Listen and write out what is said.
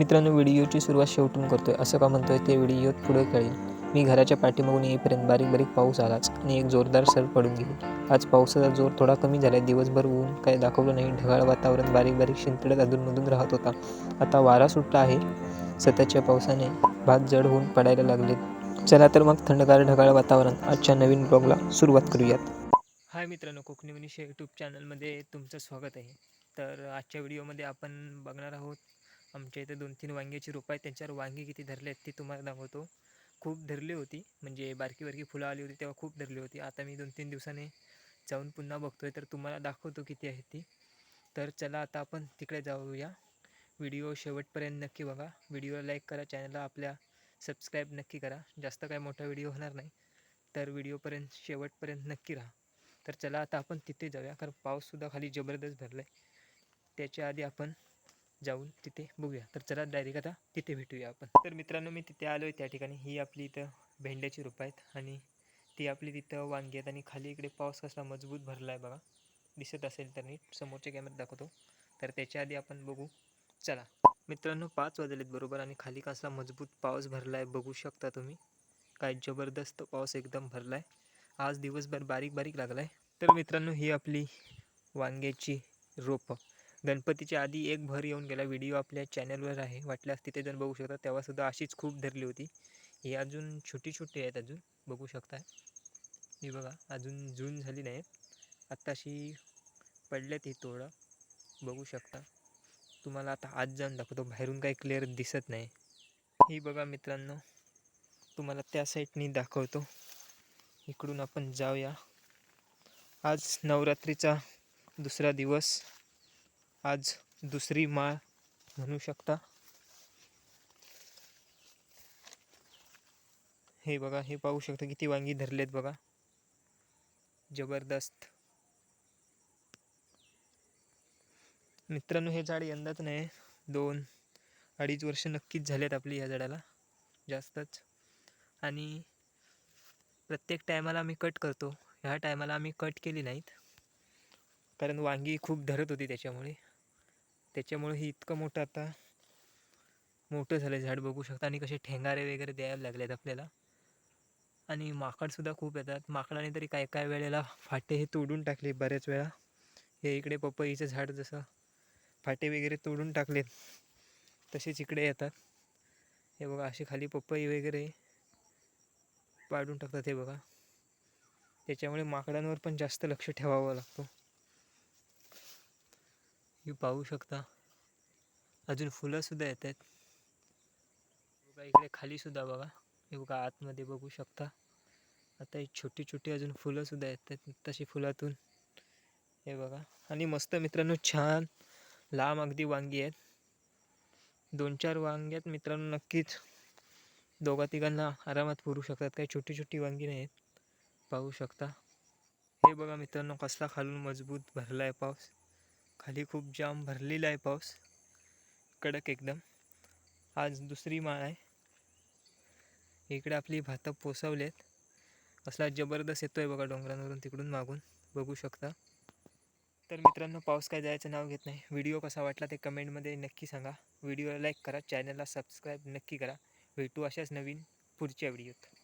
मित्रांनो व्हिडिओची सुरुवात शेवटून करतोय. असं का म्हणतोय ते व्हिडिओत पुढे कळेल. मी घराच्या पाठीमागून येईपर्यंत बारीक बारीक पाऊस आलाच आणि एक जोरदार सर पडून गेली. आज पावसाचा जोर थोडा कमी झाला दिवसभर ऊन काय दाखवलं नाही. ढगाळ वातावरण बारीक बारीक शिंतडत अधूनमधून राहत होता. आता वारा सुटला आहे. सततच्या पावसाने भात जड होऊन पडायला लागले चला तर मग थंडगार ढगाळ वातावरण आजच्या नवीन ब्लॉगला सुरुवात करूयात. हाय मित्रांनो कोकणी मनीष यूट्यूब चॅनलमध्ये तुमचं स्वागत आहे. तर आजच्या व्हिडिओमध्ये आपण बघणार आहोत आमच्या इथे दोन तीन वांग्याची रोपं आहेत. त्यांच्यावर वांगी किती धरले आहेत ती तुम्हाला दाखवतो. खूप धरली होती. म्हणजे बारकी बारकी फुलं आली होती तेव्हा खूप धरली होती. आता मी दोन तीन दिवसाने जाऊन पुन्हा बघतोय. तर तुम्हाला दाखवतो किती आहे ती. तर चला आता आपण तिकडे जाऊया. व्हिडिओ शेवटपर्यंत नक्की बघा. व्हिडिओ लाईक करा. चॅनलला आपल्या सबस्क्राईब नक्की करा. जास्त काय मोठा व्हिडिओ होणार नाही. तर व्हिडिओपर्यंत शेवटपर्यंत नक्की राहा. तर चला आता आपण तिथे जाऊया. कारण पाऊससुद्धा खाली जबरदस्त भरला आहे त्याच्या आधी आपण जाऊन तिथे बघूया. तर चला डायरेक्ट आता तिथे भेटूया आपण. तर मित्रांनो मी तिथे आलो आहे त्या ठिकाणी. ही आपली इथं भेंड्याची रोपं आहेत आणि ती आपली तिथं वांगी आहेत आणि खाली इकडे पाऊस कसला मजबूत भरला आहे बघा. दिसत असेल तर मी समोरच्या कॅमेऱ्यात दाखवतो. तर त्याच्या आधी आपण बघू. चला. मित्रांनो पाच वाजलेत बरोबर आणि खाली कसला मजबूत पाऊस भरला आहे बघू शकता तुम्ही. काय जबरदस्त पाऊस एकदम भरला आहे आज दिवसभर बारीक बारीक लागला आहे तर मित्रांनो ही आपली वांग्याची रोपं. गणपतीच्या आधी एक भर येऊन गेला. व्हिडिओ आपल्या चॅनलवर आहे. वाटल्यास तिथे जण बघू शकता. तेव्हासुद्धा अशीच खूप धरली होती. ही अजून छोटी छोटी आहेत अजून. बघू शकता. ही बघा. अजून जून झाली नाही आत्ताशी पडल्यात ही थोडं बघू शकता. तुम्हाला आता आज जाऊन दाखवतो. बाहेरून काही क्लिअर दिसत नाही. ही बघा मित्रांनो. तुम्हाला त्या साईडनी दाखवतो. इकडून आपण जाऊया. आज नवरात्रीचा दुसरा दिवस. आज दुसरी माळ म्हणू शकता. हे बघा हे पाहू शकता किती वांगी धरलेत बघा. जबरदस्त. मित्रांनो हे झाड यंदाच नाही दोन अडीच वर्ष नक्कीच झालेत आपली या झाडाला जास्तच. आणि प्रत्येक टायमाला आम्ही कट करतो. ह्या टायमाला आम्ही कट केली नाहीत. कारण वांगी खूप धरत होती त्याच्यामुळे. त्याच्यामुळे ही इतकं मोठं आता मोठं झालं झाड बघू शकता. आणि कसे ठेंगारे वगैरे द्यायला लागलेत आपल्याला. आणि माकडसुद्धा खूप येतात. माकडाने तरी काय काय वेळेला फाटे हे तोडून टाकले बऱ्याच वेळा. हे इकडे पपईचं झाड जसं फाटे वगैरे तोडून टाकलेत तसेच इकडे येतात. हे बघा असे खाली पपई वगैरे पाडून टाकतात हे बघा. त्याच्यामुळे माकडांवर पण जास्त लक्ष ठेवावं लागतो. ही पाहू शकता. अजून फुलंसुद्धा येत आहेत. बघा इकडे खालीसुद्धा बघा. हे बघा आतमध्ये बघू शकता. आता ही छोटी छोटी अजून फुलंसुद्धा येत आहेत तशी फुलातून. हे बघा. आणि मस्त मित्रांनो छान लांब अगदी वांगी आहेत. दोन चार वांग्यात मित्रांनो नक्कीच दोघा तिघांना आरामात पुरू शकतात. काही छोटी छोटी वांगी नाही आहेत. पाहू शकता. हे बघा मित्रांनो कसला खालून मजबूत भरला आहे पाऊस. खाली खूप जाम भरलेला आहे पाऊस. कडक एकदम. आज दुसरी माळ आहे. इकडे आपली भातं पोसवलेत. असला जबरदस्त येतो आहे बघा डोंगरांवरून तिकडून मागून. बघू शकता. तर मित्रांनो पाऊस काय जायचं नाव घेत नाही. व्हिडिओ कसा वाटला ते कमेंटमध्ये नक्की सांगा. व्हिडिओला लाईक करा चॅनलला सबस्क्राईब नक्की करा. भेटू अशाच नवीन पुढच्या व्हिडिओत.